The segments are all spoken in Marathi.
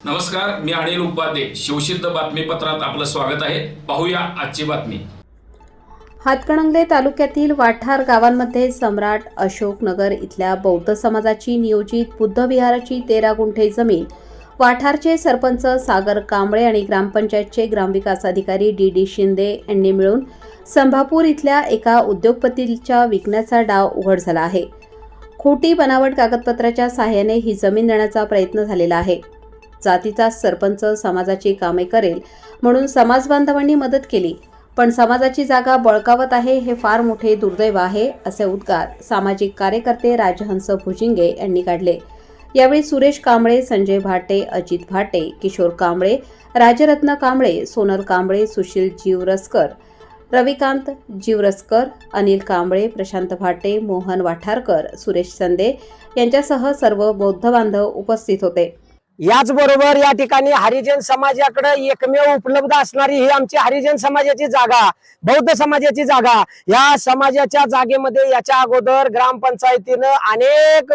नमस्कार मी अनिल उपाध्ये. शिवसिद्ध बातमीपत्रात आपलं स्वागत आहे. पाहूया आजची बातमी. हातकणंगले तालुक्यातील वाठार गावांमध्ये सम्राट अशोकनगर इथल्या बौद्ध समाजाची नियोजित बुद्धविहाराची तेरा गुंठे जमीन वाठारचे सरपंच सागर कांबळे आणि ग्रामपंचायतचे ग्रामविकास अधिकारी डी डी शिंदे यांनी मिळून संभापूर इथल्या एका उद्योगपतीच्या विकण्याचा डाव उघड झाला आहे. खोटी बनावट कागदपत्राच्या सहाय्याने ही जमीन देण्याचा प्रयत्न झालेला आहे. जातीचा सरपंच समाजाची कामे करेल म्हणून समाजबांधवांनी मदत केली पण समाजाची जागा बळकावत आहे हे फार मोठे दुर्दैव आहे असे उद्गार सामाजिक कार्यकर्ते राजहंस भुजिंगे यांनी काढले. यावेळी सुरेश कांबळे संजय भाटे अजित भाटे किशोर कांबळे राजरत्न कांबळे सोनल कांबळे सुशील जीवरसकर रविकांत जीवरसकर अनिल कांबळे प्रशांत भाटे मोहन वाठारकर सुरेश संदे यांच्यासह सर्व बौद्ध बांधव उपस्थित होते. याचबरोबर या ठिकाणी हरिजन समाजाकडे एकमेव उपलब्ध असणारी ही आमची हरिजन समाजाची जागा बौद्ध समाजाची जागा. या समाजाच्या जागेमध्ये याच्या अगोदर ग्रामपंचायतीनं अनेक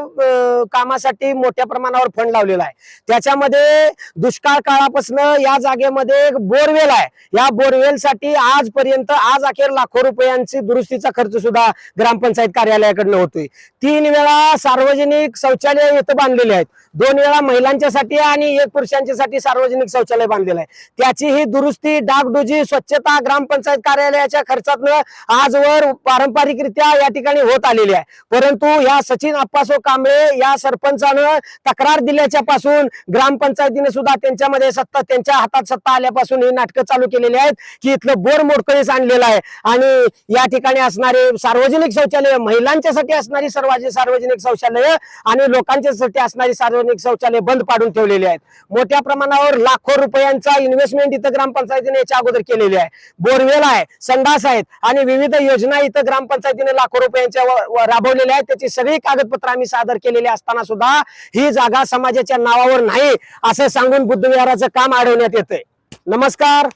कामासाठी मोठ्या प्रमाणावर फंड लावलेला आहे. त्याच्यामध्ये दुष्काळ काळापासून या जागेमध्ये एक बोरवेल आहे. या बोरवेलसाठी आजपर्यंत आज अखेर लाखो रुपयांची दुरुस्तीचा खर्च सुद्धा ग्रामपंचायत कार्यालयाकडनं होतोय. तीन वेळा सार्वजनिक शौचालय इथं बांधलेले आहेत. दोन वेळा महिलांच्यासाठी आणि एक पुरुषांच्यासाठी सार्वजनिक शौचालय बांधलेलं आहे. त्याची ही दुरुस्ती डागडुजी स्वच्छता ग्रामपंचायत कार्यालयाच्या खर्चातनं आजवर पारंपरिकरित्या या ठिकाणी होत आलेली आहे. परंतु या सचिन अप्पासो कांबळे या सरपंचानं तक्रार दिल्याच्या पासून ग्रामपंचायतीने सुद्धा त्यांच्यामध्ये सत्ता त्यांच्या हातात सत्ता आल्यापासून ही नाटकं चालू केलेली आहेत की इथलं बोर मोडकळीस आणलेलं आहे. आणि या ठिकाणी असणारे सार्वजनिक शौचालय महिलांच्यासाठी असणारी सर्व सार्वजनिक शौचालय आणि लोकांच्यासाठी असणारी सार्वजनिक शौचालय बंद पाडून ठेवलेले आहेत. मोठ्या प्रमाणावर लाखो रुपयांचा इन्व्हेस्टमेंट इथं ग्रामपंचायतीने याच्या अगोदर केलेली आहे. बोरवेल आहे संडास आहेत आणि विविध योजना इथं ग्रामपंचायतीने लाखो रुपयांच्या राबवलेल्या आहेत. त्याची सगळी कागदपत्र आम्ही सादर केलेली असताना सुद्धा ही जागा समाजाच्या नावावर नाही असं सांगून बुद्धविहाराचं काम अडवण्यात येतंय. नमस्कार.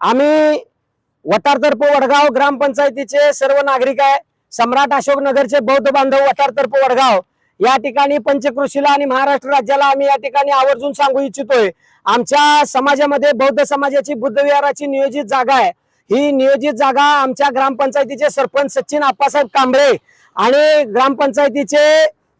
आम्ही वटारतर्फ वडगाव ग्रामपंचायतीचे सर्व नागरिक आहे. सम्राट अशोक नगरचे बौद्ध बांधव वटारतर्फ वडगाव. या ठिकाणी पंचकृषीला आणि महाराष्ट्र राज्याला आम्ही या ठिकाणी आवर्जून सांगू इच्छितोय. आमच्या समाजामध्ये बौद्ध समाजाची बुद्ध विहाराची नियोजित जागा आहे. ही नियोजित जागा आमच्या ग्रामपंचायतीचे सरपंच सचिन आप्पासाहेब कांबळे आणि ग्रामपंचायतीचे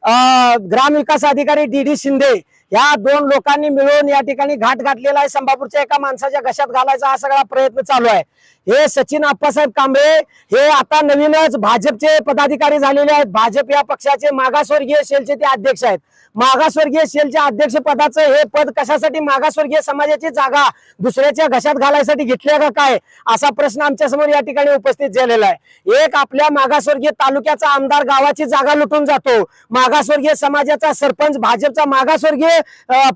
ग्राम ग्रामविकास अधिकारी डी डी शिंदे या दोन लोकांनी मिळून या ठिकाणी घाट घातलेला आहे. संभापूरच्या एका माणसाच्या घशात घालायचा हा सगळा प्रयत्न चालू आहे. हे सचिन आप्पासाहेब कांबळे हे आता नवीनच भाजपचे पदाधिकारी झालेले आहेत. भाजप या पक्षाचे मागासवर्गीय सेलचे ते अध्यक्ष आहेत. मागासवर्गीय सेलच्या अध्यक्ष पदाचं हे पद कशासाठी? मागासवर्गीय समाजाची जागा दुसऱ्याच्या घशात घालायसाठी घेतल्या का काय? असा प्रश्न आमच्यासमोर या ठिकाणी उपस्थित झालेला आहे. एक आपल्या मागासवर्गीय तालुक्याचा आमदार गावाची जागा लुटून जातो. मागासवर्गीय समाजाचा सरपंच भाजपचा मागासवर्गीय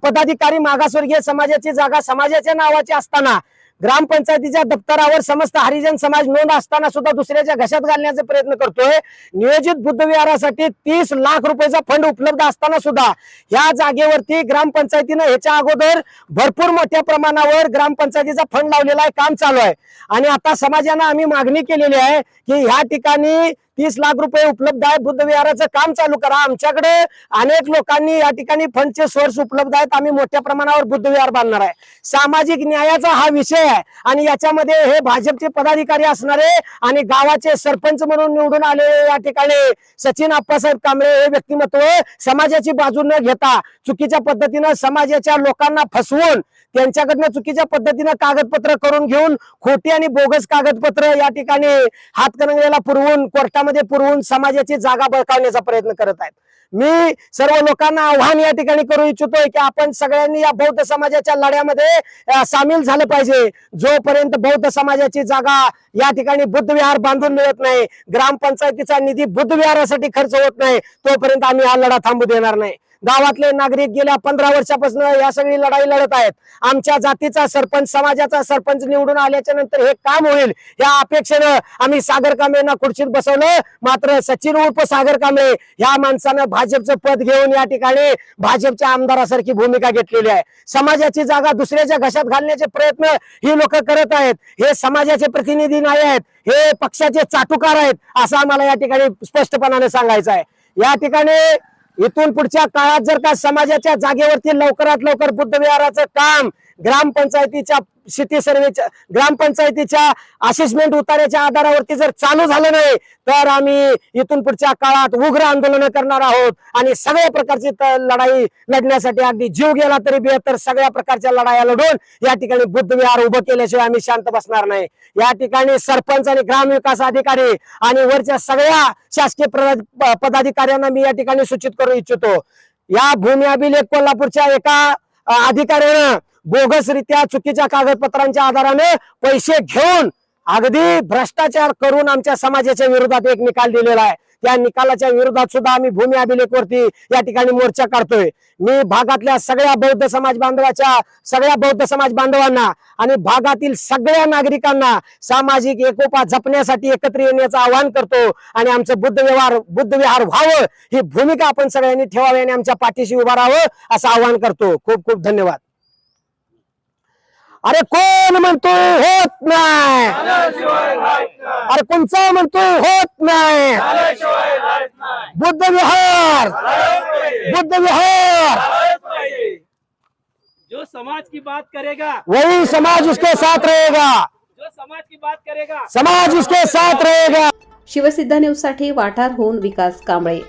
पदाधिकारी मागासवर्गीय समाजाची जागा समाजाच्या नावाची असताना ग्रामपंचायतीच्या दप्तरावर समस्त हरिजन समाज नोंद असताना सुद्धा दुसऱ्याच्या घशात घालण्याचा प्रयत्न करतोय. नियोजित बुद्ध विहारासाठी तीस लाख रुपयाचा फंड उपलब्ध असताना सुद्धा या जागेवरती ग्रामपंचायतीनं ह्याच्या अगोदर भरपूर मोठ्या प्रमाणावर ग्रामपंचायतीचा फंड लावलेला आहे काम चालू आहे. आणि आता समाजानं आम्ही मागणी केलेली आहे की ह्या ठिकाणी तीस लाख रुपये उपलब्ध आहे. बुद्ध विहाराचं काम चालू करा. आमच्याकडे अनेक लोकांनी या ठिकाणी फंडचे सोर्स उपलब्ध आहेत. आम्ही मोठ्या प्रमाणावर बुद्ध विहार बांधणार आहे. सामाजिक न्यायाचा हा विषय आहे. आणि याच्यामध्ये हे भाजपचे पदाधिकारी असणारे आणि गावाचे सरपंच म्हणून निवडून आलेले या ठिकाणी. सचिन आप्पासाहेब कांबळे हे व्यक्तिमत्व समाजाची बाजू न घेता चुकीच्या पद्धतीनं समाजाच्या लोकांना फसवून त्यांच्याकडनं चुकीच्या पद्धतीनं कागदपत्र करून घेऊन खोटी आणि बोगस कागदपत्र या ठिकाणी हातकणंगलेला पुरवून कोर्टामध्ये पुरवून समाजाची जागा बळकावण्याचा प्रयत्न करत आहेत. मी सर्व लोकांना आव्हान या ठिकाणी करू इच्छितोय की आपण सगळ्यांनी या बौद्ध समाजाच्या लढ्यामध्ये सामील झालं पाहिजे. जोपर्यंत बौद्ध समाजाची जागा या ठिकाणी बुद्ध विहार बांधून मिळत नाही ग्रामपंचायतीचा निधी बुद्ध विहारासाठी खर्च होत नाही तोपर्यंत आम्ही हा लढा थांबू देणार नाही. गावातले नागरिक गेल्या पंधरा वर्षापासून या सगळी लढाई लढत आहेत. आमच्या जातीचा सरपंच समाजाचा सरपंच निवडून आल्याच्यानंतर हे काम होईल या अपेक्षेनं आम्ही सागर कांबळेंना खुर्चीत बसवलं. मात्र सचिन उर्फ सागर कांबळे ह्या माणसानं भाजपचं पद घेऊन या ठिकाणी भाजपच्या आमदारासारखी भूमिका घेतलेली आहे. समाजाची जागा दुसऱ्याच्या घशात घालण्याचे प्रयत्न ही लोक करत आहेत. हे समाजाचे प्रतिनिधी नाही आहेत. हे पक्षाचे चाटुकार आहेत असं आम्हाला या ठिकाणी स्पष्टपणाने सांगायचं आहे. या ठिकाणी इथून पुढच्या काळात जर का समाजाच्या जागेवरती लवकरात लवकर बुद्ध विहाराचं काम ग्रामपंचायतीच्या सिटी सर्वेच्या ग्रामपंचायतीच्या असेसमेंट उतार्याच्या आधारावरती जर चालू झालं नाही तर आम्ही इथून पुढच्या काळात उग्र आंदोलन करणार आहोत. आणि सगळ्या प्रकारची लढाई लढण्यासाठी अगदी जीव गेला तरी बेहतर सगळ्या प्रकारच्या लढाया लढून या ठिकाणी बुद्ध विहार उभं केल्याशिवाय आम्ही शांत बसणार नाही. या ठिकाणी सरपंच आणि ग्रामविकास अधिकारी आणि वरच्या सगळ्या शासकीय प्रदा- पदाधिकाऱ्यांना मी या ठिकाणी सूचित करू इच्छितो. या भूमी अभिलेख कोल्हापूरच्या एका अधिकाऱ्यानं बोगसरित्या चुकीच्या कागदपत्रांच्या आधाराने पैसे घेऊन अगदी भ्रष्टाचार करून आमच्या समाजाच्या विरोधात एक निकाल दिलेला आहे. त्या निकालाच्या विरोधात सुद्धा आम्ही भूमी अभिलेखवरती या ठिकाणी मोर्चा काढतोय. मी भागातल्या सगळ्या बौद्ध समाज बांधवाच्या सगळ्या बौद्ध समाज बांधवांना आणि भागातील सगळ्या नागरिकांना सामाजिक एकोपा जपण्यासाठी एकत्र येण्याचं आवाहन करतो आणि आमचं बुद्ध व्यवहार बुद्ध विहार व्हावं ही भूमिका आपण सगळ्यांनी ठेवावी आणि आमच्या पाठीशी उभा राहावं असं आवाहन करतो. खूप खूप धन्यवाद. अरे कोण म्हणतोय होत नाही? अरे कोणचा म्हणतोय होत नाही? बुद्ध विहार बुद्ध विहार जो समाज की बात करेगा वही समाज उसके साथ रहेगा। जो समाज की बात करेगा समाज उसके साथ रहेगा। शिवसिद्ध न्यूजसाठी वाठारहून विकास कांबळे